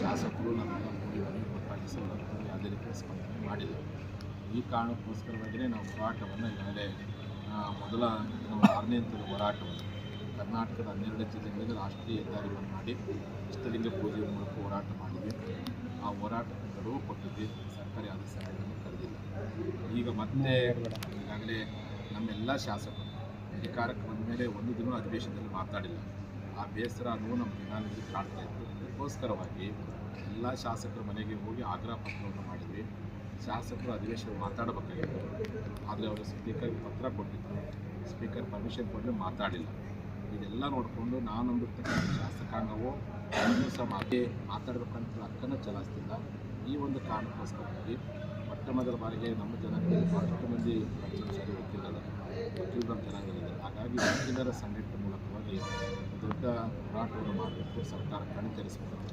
ಶಾಸಕರು ನಮ್ಮನ್ನು ಕೂಡಿ ಮನವಿ ಯಾವುದೇ ಸ್ಪಂದನೆ ಮಾಡಿಲ್ಲ. ಈ ಕಾರಣಕ್ಕೋಸ್ಕರವಾಗಿಯೇ ನಾವು ಹೋರಾಟವನ್ನು ಈಗಾಗಲೇ ಮೊದಲ ಆರನೇ ಹಂತದ ಹೋರಾಟವನ್ನು ಕರ್ನಾಟಕದ ಹನ್ನೆರಡು ಜಿಲ್ಲೆಗಳಲ್ಲಿ ರಾಷ್ಟ್ರೀಯ ಹೆದ್ದಾರಿಗಳನ್ನು ಮಾಡಿ ಇಷ್ಟಲಿಂಗ ಪೂಜೆಯ ಮೂಲಕ ಹೋರಾಟ ಮಾಡಿದ್ವಿ ಆ ಹೋರಾಟಕ್ಕೆ ಗಡುವು ಕೊಟ್ಟಿದ್ವಿ ಸರ್ಕಾರಿ ಆದೇಶಗಳನ್ನು ಕರೆದಿಲ್ಲ. ಈಗ ಮತ್ತೆ ಈಗಾಗಲೇ ನಮ್ಮೆಲ್ಲ ಶಾಸಕರು ಅಧಿಕಾರಕ್ಕೆ ಬಂದ ಮೇಲೆ ಒಂದು ದಿನ ಅಧಿವೇಶನದಲ್ಲಿ ಮಾತಾಡಿಲ್ಲ. ಆ ಬೇಸರ ನೋವು ನಮ್ಮ ದಿನಾನಿತ್ಯ ಕಾಡ್ತಾ ಇತ್ತು. ಅದಕ್ಕೋಸ್ಕರವಾಗಿ ಎಲ್ಲ ಶಾಸಕರ ಮನೆಗೆ ಹೋಗಿ ಆಗ್ರಹ ಪತ್ರವನ್ನು ಮಾಡಿದ್ವಿ. ಶಾಸಕರು ಅಧಿವೇಶನ ಮಾತಾಡಬೇಕಾಗಿತ್ತು. ಆದರೆ ಅವರು ಸ್ಪೀಕರ್ಗೆ ಪತ್ರ ಕೊಟ್ಟಿದ್ದರು ಸ್ಪೀಕರ್ ಪರ್ಮಿಷನ್ ಕೊಟ್ಟು ಮಾತಾಡಿಲ್ಲ. ಇದೆಲ್ಲ ನೋಡಿಕೊಂಡು ನಾನು ನಂಬಿರ್ತಕ್ಕಂಥ ಶಾಸಕಾಂಗವು ಇನ್ನೂ ಸಹ ಮಾತೇ ಮಾತಾಡಬೇಕಂತ ಹಕ್ಕನ್ನು ಚಲಾಯಿಸ್ತಿಲ್ಲ. ಈ ಒಂದು ಕಾರಣಕ್ಕೋಸ್ಕರವಾಗಿ ಮೊಟ್ಟ ಮೊದಲ ಬಾರಿಗೆ ನಮ್ಮ ಜನಾಂಗದಲ್ಲಿ ಬಹಳಷ್ಟು ಮಂದಿ ಪಂಚಾಯತ್ ಗೊತ್ತಿರಲ್ಲ ಗೊತ್ತಿಲ್ಲ ನಮ್ಮ ಜನಾಂಗದಲ್ಲಿ ಹಾಗೆ ವಕೀಲರ ಸಂಘಟನೆ ಮೂಲಕವಾಗಿ ದೊಡ್ಡ ಹೋರಾಟವನ್ನು ಮಾಡಬೇಕು. ಸರ್ಕಾರ ಕಣ್ತರಿಸಬೇಕು